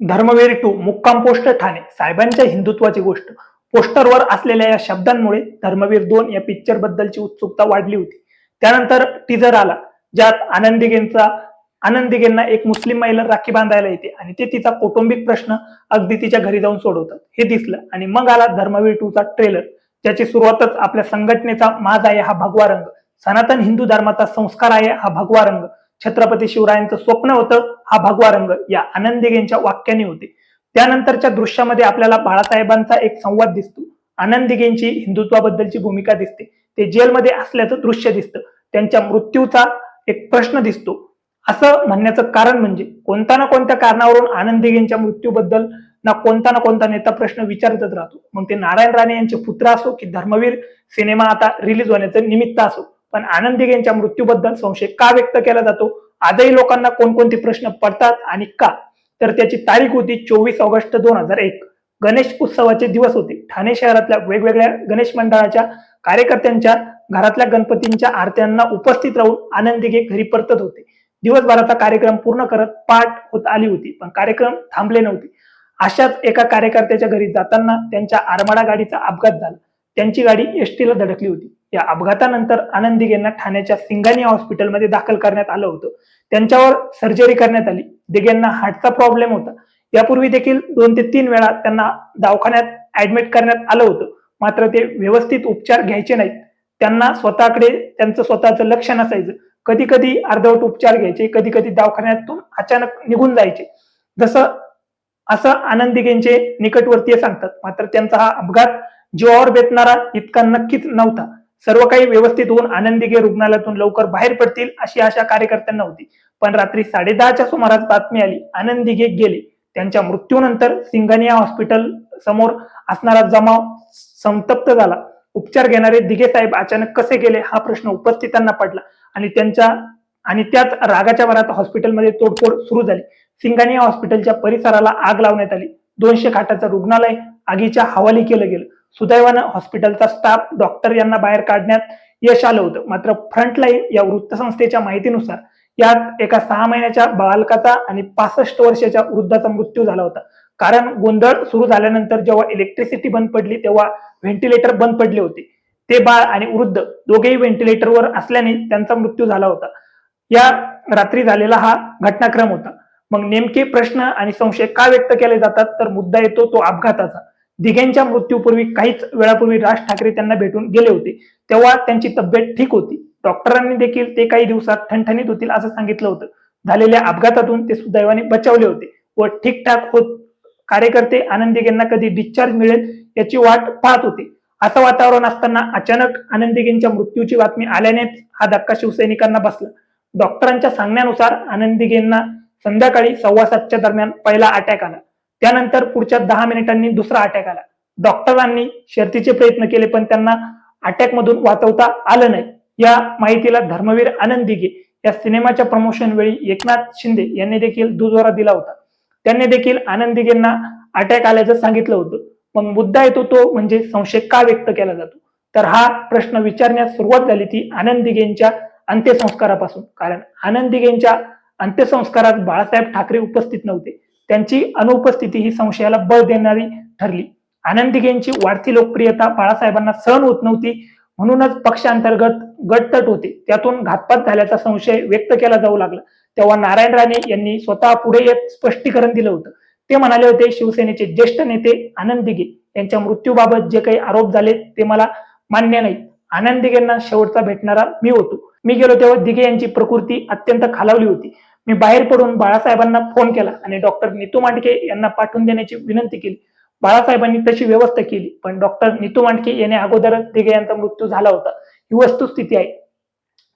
Dharmaveer two Mukkam post Thane. साहेबांच्या हिंदुत्वाची गोष्ट. पोस्टरवर असलेल्या या शब्दांमुळे धर्मवीर दोन या पिक्चर बद्दलची उत्सुकता वाढली होती. त्यानंतर टीजर आला ज्यात आनंदीगेंचा आनंदीगेंना एक मुस्लिम महिला राखी बांधायला येते आणि ते तिचा कौटुंबिक प्रश्न अगदी तिच्या घरी जाऊन सोडवतात. हे दिसलं आणि मग आला धर्मवीर टू चा ट्रेलर ज्याची सुरुवातच आपल्या संघटनेचा माझ आहे हा भगवा रंग. सनातन हिंदू धर्माचा संस्कार आहे हा भगवा रंग. छत्रपती शिवरायांचं स्वप्न होतं हा भगवा रंग या आनंदिगेंच्या वाक्याने होते. त्यानंतरच्या दृश्यामध्ये आपल्याला बाळासाहेबांचा एक संवाद दिसतो. आनंदिगेंची हिंदुत्वाबद्दलची भूमिका दिसते. ते जेलमध्ये असल्याचं दृश्य दिसतं. त्यांच्या मृत्यूचा एक प्रश्न दिसतो. असं म्हणण्याचं कारण म्हणजे कोणत्या ना कोणत्या कारणावरून आनंदिगेंच्या मृत्यूबद्दल ना कोणता ना कोणता नेता प्रश्न विचारतच राहतो. मग ते नारायण राणे यांचे पुत्र असो की धर्मवीर सिनेमा आता रिलीज होण्याचं निमित्त असो. पण आनंद दिघेंच्या मृत्यूबद्दल संशय का व्यक्त केला जातो? आजही लोकांना कोणकोणते प्रश्न पडतात आणि का? तर त्याची तारीख होती चोवीस ऑगस्ट दोन हजार एक. गणेश उत्सवाचे दिवस होते. ठाणे शहरातल्या वेगवेगळ्या गणेश मंडळाच्या कार्यकर्त्यांच्या घरातल्या गणपतींच्या आरत्यांना उपस्थित राहून आनंद दिघे घरी परतत होते. दिवसभराचा कार्यक्रम पूर्ण करत पाठ होत आली होती पण कार्यक्रम थांबले नव्हते. अशाच एका कार्यकर्त्याच्या घरी जाताना त्यांच्या आरमाडा गाडीचा अपघात झाला. त्यांची गाडी एसटीला धडकली होती. या अपघातानंतर आनंद यांना ठाण्याच्या सिंगानी हॉस्पिटलमध्ये दाखल करण्यात आलं होतं. त्यांच्यावर सर्जरी करण्यात आली. दिघेंना हार्टचा प्रॉब्लेम होता. यापूर्वी देखील दोन ते तीन वेळा त्यांना दवाखान्यात ऍडमिट करण्यात आलं होतं. मात्र ते व्यवस्थित उपचार घ्यायचे नाहीत. त्यांना स्वतःकडे त्यांचं स्वतःचं लक्ष नसायचं. कधी कधी अर्धवट उपचार घ्यायचे कधी कधी दवाखान्यातून अचानक निघून जायचे. जसं असं आनंद दिघेंचे निकटवर्तीय सांगतात. मात्र त्यांचा हा अपघात जीवावर बेतणारा इतका नक्कीच नव्हता. सर्व काही व्यवस्थित होऊन आनंदीगे रुग्णालयातून लवकर बाहेर पडतील अशी आशा कार्यकर्त्यांना होती. पण रात्री साडेदहाच्या सुमारास बातमी आली आनंदीगे गेले. त्यांच्या मृत्यूनंतर सिंगानिया हॉस्पिटल समोर असणारा जमाव संतप्त झाला. उपचार घेणारे दिघे साहेब अचानक कसे गेले हा प्रश्न उपस्थितांना पडला आणि त्यांच्या आणि त्याच रागाच्या भरात हॉस्पिटलमध्ये तोडफोड सुरू झाली. सिंगानिया हॉस्पिटलच्या परिसराला आग लावण्यात आली. दोनशे खाटाचं रुग्णालय आगीच्या हवाली केलं गेलं. सुदैवानं हॉस्पिटलचा स्टाफ डॉक्टर यांना बाहेर काढण्यात यश आलं होतं. मात्र फ्रंटलाईन या वृत्तसंस्थेच्या माहितीनुसार यात एका सहा महिन्याच्या बालकाचा आणि पासष्ट वर्षाच्या वृद्धाचा मृत्यू झाला होता. कारण गोंधळ सुरू झाल्यानंतर जेव्हा इलेक्ट्रिसिटी बंद पडली तेव्हा व्हेंटिलेटर बंद पडले होते. ते बाळ आणि वृद्ध दोघेही व्हेंटिलेटरवर असल्याने त्यांचा मृत्यू झाला होता. या रात्री झालेला हा घटनाक्रम होता. मग नेमके प्रश्न आणि संशय का व्यक्त केले जातात? तर मुद्दा येतो तो अपघाताचा. दिघेंच्या मृत्यूपूर्वी काहीच वेळापूर्वी राज ठाकरे त्यांना भेटून गेले होते. तेव्हा त्यांची तब्येत ठीक होती. डॉक्टरांनी देखील ते काही दिवसात ठणठणीत होतील असं सांगितलं होतं. झालेल्या अपघातातून ते सुदैवाने बचावले होते व ठीकठाक होत कार्यकर्ते आनंद दिघेंना कधी डिस्चार्ज मिळेल याची वाट पाहत होते. असं वातावरण असताना अचानक आनंद दिघेंच्या मृत्यूची बातमी आल्यानेच हा धक्का शिवसैनिकांना बसला. डॉक्टरांच्या सांगण्यानुसार आनंद दिघेंना संध्याकाळी सव्वा सातच्या दरम्यान पहिला अटॅक आला. त्यानंतर पुढच्या दहा मिनिटांनी दुसरा अटॅक आला. डॉक्टरांनी शर्तीचे प्रयत्न केले पण त्यांना अटॅक मधून वाचवता आलं नाही. या माहितीला धर्मवीर आनंद दिघे या सिनेमाच्या प्रमोशन वेळी एकनाथ शिंदे यांनी देखील दुजोरा दिला होता. त्यांनी देखील आनंद दिघेंना अटॅक आल्याचं सांगितलं होतं. मग मुद्दा येतो तो म्हणजे संशय का व्यक्त केला जातो? तर हा प्रश्न विचारण्यास सुरुवात झाली ती आनंद दिघेंच्या अंत्यसंस्कारापासून. कारण आनंद दिघेंच्या अंत्यसंस्कारात बाळासाहेब ठाकरे उपस्थित नव्हते. त्यांची अनुपस्थिती ही संशयाला बळ देणारी ठरली. आनंद दिघेंची वाढती लोकप्रियता बाळासाहेबांना सहन होत नव्हती म्हणूनच पक्षांतर्गत गटतट होते. त्यातून घातपात झाल्याचा संशय व्यक्त केला जाऊ लागला. तेव्हा नारायण राणे यांनी स्वतः पुढे एक स्पष्टीकरण दिलं होतं. ते म्हणाले होते शिवसेनेचे ज्येष्ठ नेते आनंद दिघे यांच्या मृत्यूबाबत जे काही आरोप झाले ते मला मान्य नाही. आनंद दिघेंना शेवटचा भेटणारा मी होतो. मी गेलो तेव्हा दिघे यांची प्रकृती अत्यंत खालावली होती. मी बाहेर पडून बाळासाहेबांना फोन केला आणि डॉक्टर नितू मांडके यांना पाठवून देण्याची विनंती केली. बाळासाहेबांनी तशी व्यवस्था केली पण डॉक्टर नितू मांडके यांनी अगोदरच दिघे यांचा मृत्यू झाला होता. ही वस्तुस्थिती आहे.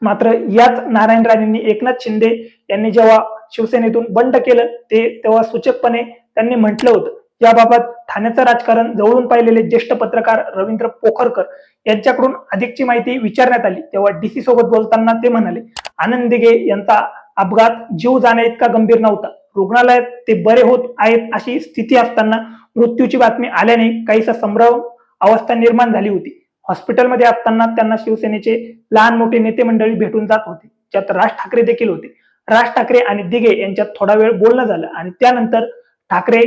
मात्र याच नारायण राणेंनी एकनाथ शिंदे यांनी जेव्हा शिवसेनेतून बंड केलं ते तेव्हा सूचकपणे त्यांनी म्हटलं होतं. याबाबत ठाण्याचं राजकारण जवळून पाहिलेले ज्येष्ठ पत्रकार रवींद्र पोखरकर यांच्याकडून अधिकची माहिती विचारण्यात आली. तेव्हा डीसी सोबत बोलताना ते म्हणाले आनंद दिघे यांचा अपघात जीव जाण्या इतका गंभीर नव्हता. रुग्णालयात ते बरे होत आहेत अशी स्थिती असताना मृत्यूची बातमी आल्याने काहीसा संभ्रम अवस्था निर्माण झाली होती. हॉस्पिटलमध्ये असताना त्यांना शिवसेनेचे लहान मोठे नेते मंडळी भेटून जात होते. ज्यात राज ठाकरे देखील होते. राज ठाकरे आणि दिघे यांच्यात थोडा वेळ बोलणं झालं आणि त्यानंतर ठाकरे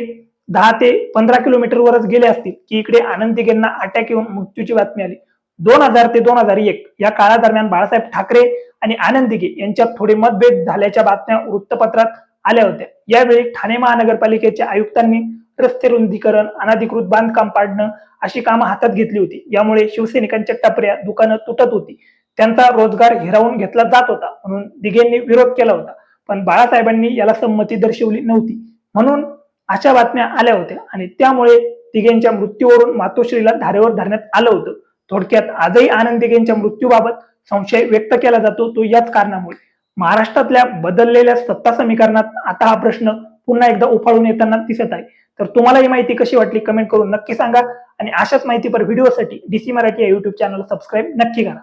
दहा ते पंधरा किलोमीटरवरच गेले असतील की इकडे आनंद दिघेंना अटॅक येऊन मृत्यूची बातमी आली. दोन हजार ते दोन हजार एक या काळादरम्यान बाळासाहेब ठाकरे आणि आनंद दिघे यांच्यात थोडे मतभेद झाल्याच्या बातम्या वृत्तपत्रात आल्या होत्या. यावेळी ठाणे महानगरपालिकेच्या आयुक्तांनी रस्ते रुंदीकरण अनाधिकृत बांधकाम पाडणं अशी कामं हातात घेतली होती. यामुळे शिवसैनिकांच्या टपऱ्या दुकानं तुटत होती. त्यांचा रोजगार हिरावून घेतला जात होता म्हणून दिघेंनी विरोध केला होता. पण बाळासाहेबांनी याला संमती दर्शवली नव्हती. म्हणून अशा बातम्या आल्या होत्या आणि त्यामुळे दिघेंच्या मृत्यूवरून मातोश्रीला धारेवर धरण्यात आलं होतं. थोडक्यात आजही आनंद दिघेंच्या मृत्यूबाबत संशय व्यक्त केला जातो तो याच कारणामुळे. महाराष्ट्रातल्या बदललेल्या सत्ता समीकरणात आता हा प्रश्न पुन्हा एकदा उफाळून येताना दिसत आहे. तर तुम्हाला ही माहिती कशी वाटली कमेंट करून नक्की सांगा. आणि अशाच माहितीपर व्हिडिओसाठी डीसी मराठी या युट्यूब चॅनल सबस्क्राईब नक्की करा.